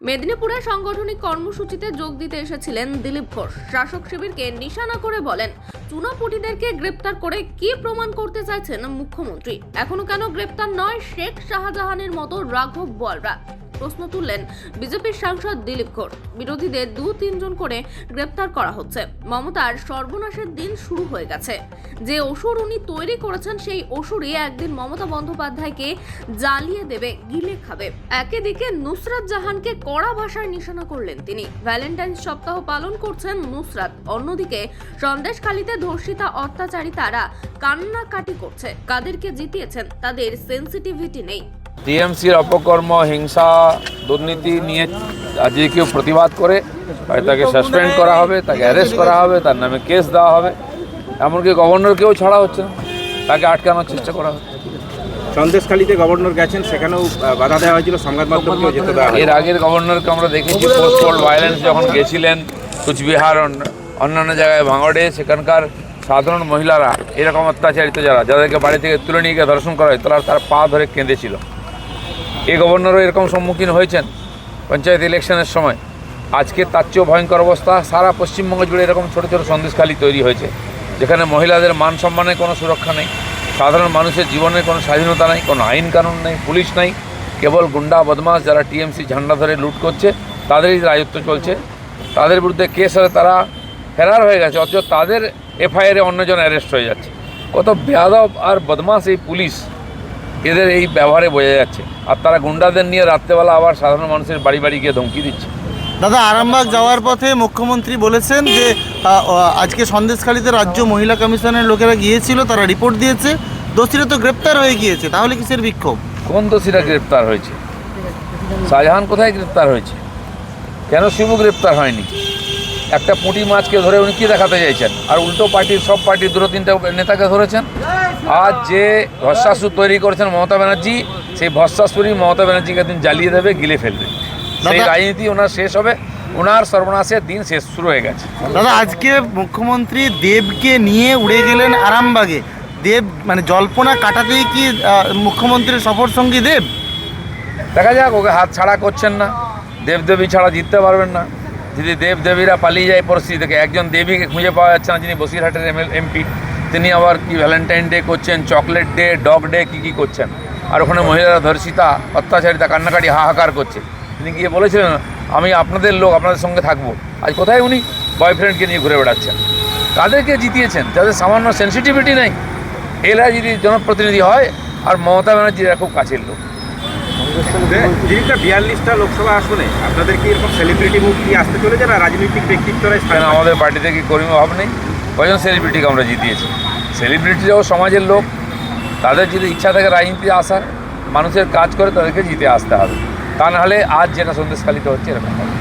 মেদিনীপুরে সাংগঠনিক কর্মসূচিতে যোগ দিতে এসেছিলেন দিলীপ ঘোষ। শাসক শিবিরকে নিশানা করে বলেন, চুনাপুটিদেরকে গ্রেপ্তার করে কি প্রমাণ করতে চাইছেন মুখ্যমন্ত্রী? এখনও কেন গ্রেপ্তার নয় শেখ শাহজাহানের মতো রাঘব বলরা প্রশ্ন তুললেন বিজেপির সাংসদ দিলীপ ঘোষ। বিরোধীদের দু তিনজন করে গ্রেপ্তার করা হচ্ছে। মমতার সর্বনাশের দিন শুরু হয়ে গেছে। যে অসুর উনি তৈরি করেছেন, সেই অসুরই একদিন মমতা বন্দ্যোপাধ্যায়কে জ্বালিয়ে দেবে, গিলে খাবে। একদিকে নুসরাত জাহানকে কড়া ভাষায় নিশানা করলেন তিনি। ভ্যালেন্টাইন সপ্তাহ পালন করছেন নুসরাত। অন্যদিকে সন্দেশখালীতে ধর্ষিতা অত্যাচারী তারা কান্নাকাটি করছে। কাদেরকে জিতিয়েছেন, তাদের সেন্সিটিভিটি নেই। টিএমসির অপকর্ম হিংসা দুর্নীতি নিয়ে আজকে কেউ প্রতিবাদ করে হয় তাকে সাসপেন্ড করা হবে তাকে অ্যারেস্ট করা হবে তার নামে কেস দেওয়া হবে। এমনকি গভর্নরকেও ছাড়া হচ্ছে না। তাকে আটকানোর চেষ্টা করা হচ্ছে। সন্দেশখালীতে গভর্নর গেছেন সেখানেও বাধা দেওয়া হয়েছিল সংবাদ মাধ্যমকেও যেতে দেওয়া এর আগের গভর্নরকে আমরা দেখেছি পোস্ট পোল ভায়োলেন্স যখন গেছিলেন কুচবিহার অন্য- অন্যান্য জায়গায় ভাঙড়ে সেখানকার সাধারণ মহিলারা এরকম অত্যাচারিত যারা যাদেরকে বাড়ি থেকে তুলে নিয়ে গিয়ে ধর্ষণ করা হয় তারা তার পা ধরে কেঁদেছিল। এই গভর্নরও এরকম সম্মুখীন হয়েছেন পঞ্চায়েত ইলেকশনের সময়। আজকে তার চেয়েও ভয়ঙ্কর অবস্থা, সারা পশ্চিমবঙ্গ জুড়ে এরকম ছোটো ছোটো সন্দেশখালি তৈরি হয়েছে, যেখানে মহিলাদের মান সম্মানের কোনো সুরক্ষা নেই, সাধারণ মানুষের জীবনের কোনো স্বাধীনতা নেই, কোনো আইন কানুন নেই, পুলিশ নেই, কেবল গুন্ডা বদমাস যারা টিএমসি ঝান্ডা ধরে লুট করছে, তাদেরই রাজত্ব চলছে। তাদের বিরুদ্ধে কেস হলে তারা ফেরার হয়ে গেছে, অথচ তাদের এফআইআরে অন্যজন অ্যারেস্ট হয়ে যাচ্ছে। কত বেয়াদব আর বদমাস এই পুলিশ। এদের এই ব্যবহারে বোঝা যাচ্ছে। আর তারা গুন্ডাদের নিয়ে রাত্রেবেলা আবার সাধারণ মানুষের বাড়ি বাড়ি গিয়ে ধমকি দিচ্ছে। দাদা আরামবাগ যাওয়ার পথে মুখ্যমন্ত্রী বলেছেন যে আজকে সন্দেশখালীতে রাজ্য মহিলা কমিশনের লোকেরা গিয়েছিল তারা রিপোর্ট দিয়েছে। দোষীরা তো গ্রেপ্তার হয়ে গিয়েছে তাহলে কিসের বিক্ষোভ? কোন দোষীরা গ্রেপ্তার হয়েছে? শাহজাহান কোথায় গ্রেপ্তার হয়েছে? কেন শিবু গ্রেপ্তার হয়নি? একটা পুঁটি মাছকে ধরে উনি কী দেখাতে চাইছেন? আর উল্টো পার্টির সব পার্টির দুটো তিনটে নেতাকে ধরেছেন? আজ যে ভস্মাসুর তৈরি করেছেন মমতা ব্যানার্জি সেই ভস্মাসুরই মমতা ব্যানার্জিকে দিন জ্বালিয়ে দেবে গিলে ফেলবে। সেই রাজনীতি ওনার শেষ হবে ওনার সর্বনাশের দিন শেষ শুরু হয়ে গেছে। দাদা আজকে মুখ্যমন্ত্রী দেবকে নিয়ে উড়ে গেলেন আরামবাগে। দেব মানে জল্পনা কাটাতেই কি মুখ্যমন্ত্রীর সফর সঙ্গী দেব? দেখা যাক ওকে হাত ছাড়া করছেন না। দেবদেবী ছাড়া জিততে পারবেন না। যদি দেবদেবীরা পালিয়ে যায় পরিস্থিতি থেকে, একজন দেবীকে খুঁজে পাওয়া যাচ্ছে না, যিনি বসিরহাটের এম এমপি তিনি আবার কি ভ্যালেন্টাইন ডে করছেন চকলেট ডে ডগ ডে কী কী করছেন? আর ওখানে মহিলারা ধর্ষিতা, অত্যাচারিতা, কান্নাকাটি, হাহাকার করছে। তিনি গিয়ে বলেছিলেন, আমি আপনাদের লোক, আপনাদের সঙ্গে থাকব। আজ কোথায় উনি? বয়ফ্রেন্ডকে নিয়ে ঘুরে বেড়াচ্ছেন। কাদেরকে জিতিয়েছেন? যাদের সামান্য সেন্সিটিভিটি নেই। এরা যদি জনপ্রতিনিধি হয়, আর মমতা ব্যানার্জিরা খুব কাছের লোক। দিদিটা বিয়াল্লিশটা লোকসভা আসনে আপনাদের কি এরকম সেলিব্রিটি মুখ কি আসতে চলেছে না রাজনৈতিক ব্যক্তিত্বরাই? আমাদের পার্টিতে কি কর্মী অভাব নেই? কজন সেলিব্রিটিকে আমরা জিতিয়েছি? সেলিব্রিটিরাও সমাজের লোক তাদের যদি ইচ্ছা থাকে রাজনীতি আসার মানুষের কাজ করে তাদেরকে জিতে আসতে হবে। তা নাহলে আজ যেটা সন্দেশখালিতে হচ্ছে এরকম হবে।